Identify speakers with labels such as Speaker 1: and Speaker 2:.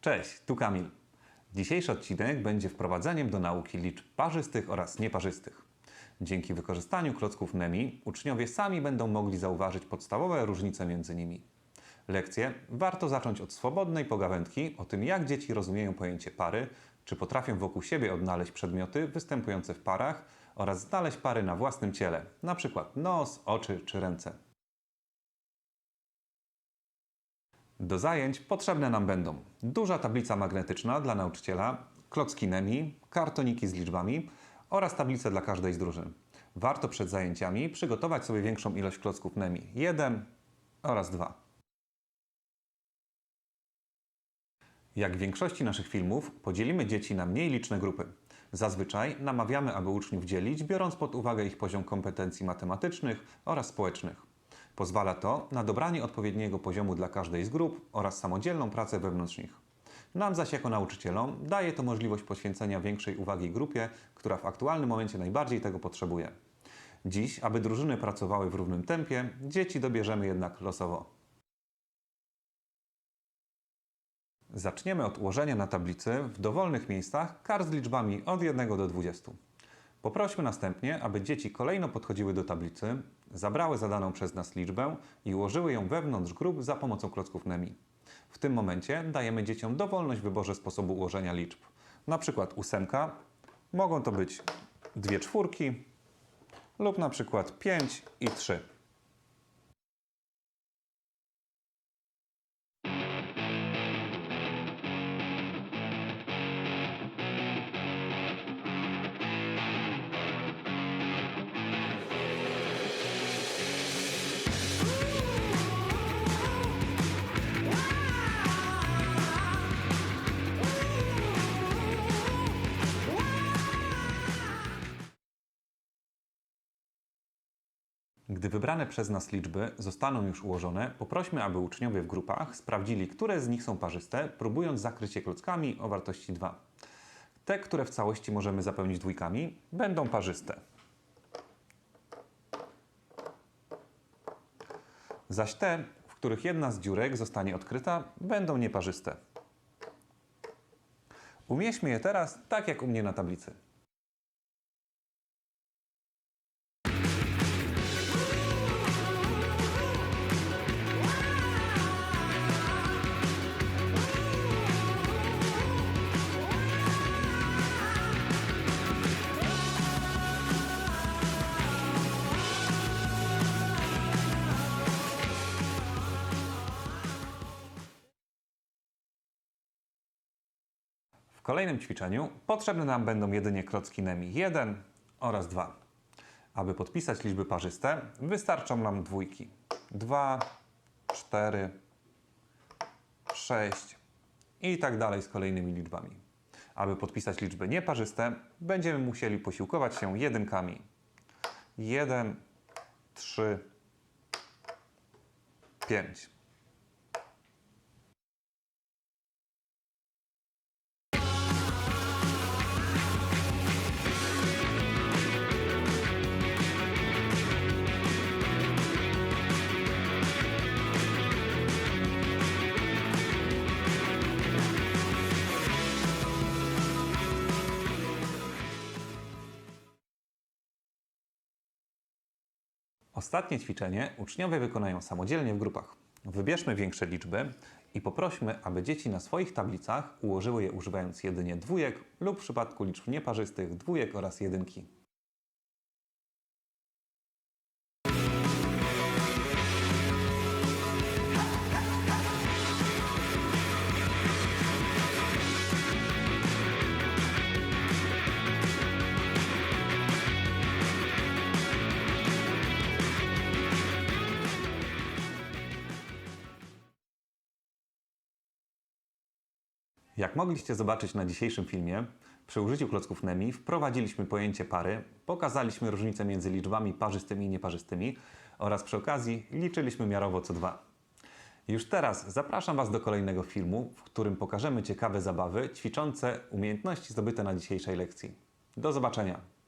Speaker 1: Cześć, tu Kamil. Dzisiejszy odcinek będzie wprowadzeniem do nauki liczb parzystych oraz nieparzystych. Dzięki wykorzystaniu klocków NEMI uczniowie sami będą mogli zauważyć podstawowe różnice między nimi. Lekcję warto zacząć od swobodnej pogawędki o tym, jak dzieci rozumieją pojęcie pary czy potrafią wokół siebie odnaleźć przedmioty występujące w parach oraz znaleźć pary na własnym ciele, np. nos, oczy czy ręce. Do zajęć potrzebne nam będą duża tablica magnetyczna dla nauczyciela, klocki NEMI, kartoniki z liczbami oraz tablice dla każdej z drużyn. Warto przed zajęciami przygotować sobie większą ilość klocków NEMI 1 oraz 2. Jak w większości naszych filmów, podzielimy dzieci na mniej liczne grupy. Zazwyczaj namawiamy, aby uczniów dzielić, biorąc pod uwagę ich poziom kompetencji matematycznych oraz społecznych. Pozwala to na dobranie odpowiedniego poziomu dla każdej z grup oraz samodzielną pracę wewnątrz nich. Nam zaś jako nauczycielom daje to możliwość poświęcenia większej uwagi grupie, która w aktualnym momencie najbardziej tego potrzebuje. Dziś, aby drużyny pracowały w równym tempie, dzieci dobierzemy jednak losowo. Zaczniemy od ułożenia na tablicy w dowolnych miejscach kart z liczbami od 1 do 20. Poprośmy następnie, aby dzieci kolejno podchodziły do tablicy, zabrały zadaną przez nas liczbę i ułożyły ją wewnątrz grup za pomocą klocków NEMI. W tym momencie dajemy dzieciom dowolność w wyborze sposobu ułożenia liczb. Na przykład ósemka, mogą to być dwie czwórki lub na przykład 5 i 3. Gdy wybrane przez nas liczby zostaną już ułożone, poprośmy, aby uczniowie w grupach sprawdzili, które z nich są parzyste, próbując zakryć je klockami o wartości 2. Te, które w całości możemy zapełnić dwójkami, będą parzyste. Zaś te, w których jedna z dziurek zostanie odkryta, będą nieparzyste. Umieśćmy je teraz tak jak u mnie na tablicy. W kolejnym ćwiczeniu potrzebne nam będą jedynie klocki NEMI 1 oraz 2. Aby podpisać liczby parzyste, wystarczą nam dwójki. 2, 4, 6 i tak dalej z kolejnymi liczbami. Aby podpisać liczby nieparzyste, będziemy musieli posiłkować się jedynkami. 1, 3, 5. Ostatnie ćwiczenie uczniowie wykonają samodzielnie w grupach. Wybierzmy większe liczby i poprośmy, aby dzieci na swoich tablicach ułożyły je używając jedynie dwójek lub w przypadku liczb nieparzystych dwójek oraz jedynki. Jak mogliście zobaczyć na dzisiejszym filmie, przy użyciu klocków NEMI wprowadziliśmy pojęcie pary, pokazaliśmy różnicę między liczbami parzystymi i nieparzystymi oraz przy okazji liczyliśmy miarowo co dwa. Już teraz zapraszam Was do kolejnego filmu, w którym pokażemy ciekawe zabawy ćwiczące umiejętności zdobyte na dzisiejszej lekcji. Do zobaczenia!